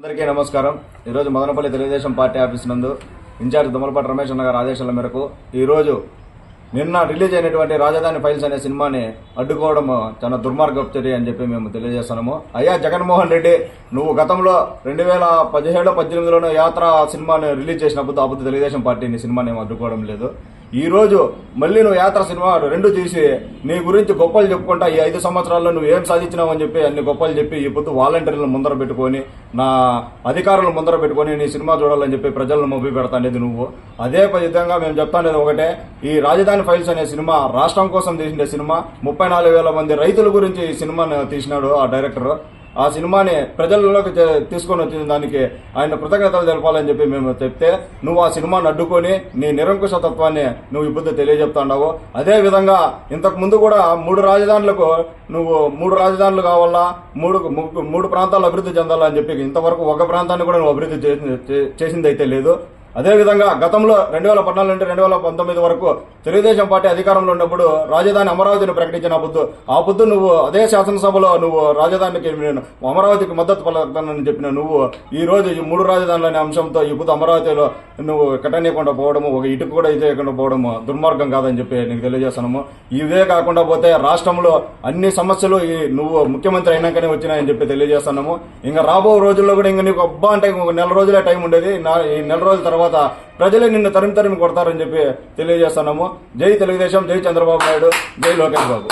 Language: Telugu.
అందరికీ నమస్కారం. ఈరోజు మదనపల్లి తెలుగుదేశం పార్టీ ఆఫీస్ నందు ఇన్ఛార్జ్ దుమ్మలపాటి రమేష్ అన్న గారి ఆదేశాల మేరకు ఈరోజు నిన్న రిలీజ్ అయినటువంటి రాజధాని ఫైల్స్ అనే సినిమాని అడ్డుకోవడం చాలా దుర్మార్గ చర్య అని చెప్పి మేము తెలియజేస్తున్నాము. అయ్యా జగన్మోహన్ రెడ్డి నువ్వు గతంలో రెండు వేల పదిహేడు పద్దెనిమిదిలోనూ యాత్ర సినిమాని రిలీజ్ చేసినప్పుడు అప్పుడు తెలుగుదేశం పార్టీని సినిమాని అడ్డుకోవడం లేదు. ఈరోజు మళ్ళీ నువ్వు యాత్ర సినిమా రెండు తీసి నీ గురించి గొప్పలు చెప్పుకుంటా ఈ ఐదు సంవత్సరాల్లో నువ్వు ఏం సాధించినావు అని చెప్పి అన్ని గొప్పలు చెప్పి ఈ పొద్దు వాలంటీర్లను ముందర పెట్టుకొని నా అధికారులను ముందర పెట్టుకొని నీ సినిమా చూడాలని చెప్పి ప్రజలను మొబ్బి పెడతానేది నువ్వు. అదే విధంగా మేము చెప్తానేది ఒకటే. ఈ రాజధాని ఫైల్స్ అనే సినిమా రాష్ట్రం కోసం తీసిన సినిమా ముప్పై నాలుగు వేల మంది రైతుల గురించి ఈ సినిమాను తీసినాడు ఆ డైరెక్టర్. ఆ సినిమాని ప్రజల్లోకి తీసుకొని వచ్చిన దానికి ఆయన కృతజ్ఞతలు తెలపాలని చెప్పి మేము చెప్తే నువ్వు ఆ సినిమాను అడ్డుకొని నీ నిరంకుశతత్వాన్ని నువ్వు ఇప్పుడు తెలియజెప్తాండావు. అదే విధంగా ఇంతకు ముందు కూడా మూడు రాజధానులకు నువ్వు మూడు రాజధానులు కావాలా మూడు మూడు ప్రాంతాలు అభివృద్ధి చెందాలని చెప్పి ఇంతవరకు ఒక ప్రాంతాన్ని కూడా నువ్వు అభివృద్ధి చేసి- చేసిందైతే లేదు. అదేవిధంగా గతంలో రెండు వేల పద్నాలుగు నుండి రెండు వేల పంతొమ్మిది వరకు తెలుగుదేశం పార్టీ అధికారంలో ఉన్నప్పుడు రాజధాని అమరావతిని ప్రకటించిన బుద్ధు. ఆ బుద్ధు నువ్వు అదే శాసనసభలో నువ్వు రాజధానికి అమరావతికి మద్దతు పలుకుతానని చెప్పిన నువ్వు ఈ రోజు ఈ మూడు రాజధానులనే అనే అంశంతో ఈ బుద్ధు అమరావతిలో నువ్వు కట్టనీయకుండా పోవడము ఒక ఇటుకు కూడా ఇదేయకుండా పోవడము దుర్మార్గం కాదని చెప్పి నీకు తెలియజేస్తున్నాము. ఇవే కాకుండా పోతే రాష్ట్రంలో అన్ని సమస్యలు ఈ నువ్వు ముఖ్యమంత్రి అయినాకనే వచ్చినాయని చెప్పి తెలియజేస్తున్నాము. ఇంకా రాబో రోజుల్లో కూడా ఇంకా నీకు అబ్బా అంటే ఇంకొక నెల రోజులే టైం ఉండేది. ఈ నెల రోజుల తర్వాత తర్వాత ప్రజలే నిన్ను తరిమి తరిమి కొడతారని చెప్పి తెలియజేస్తున్నాము. జై తెలుగుదేశం జై చంద్రబాబు నాయుడు జై లోకేష్ బాబు.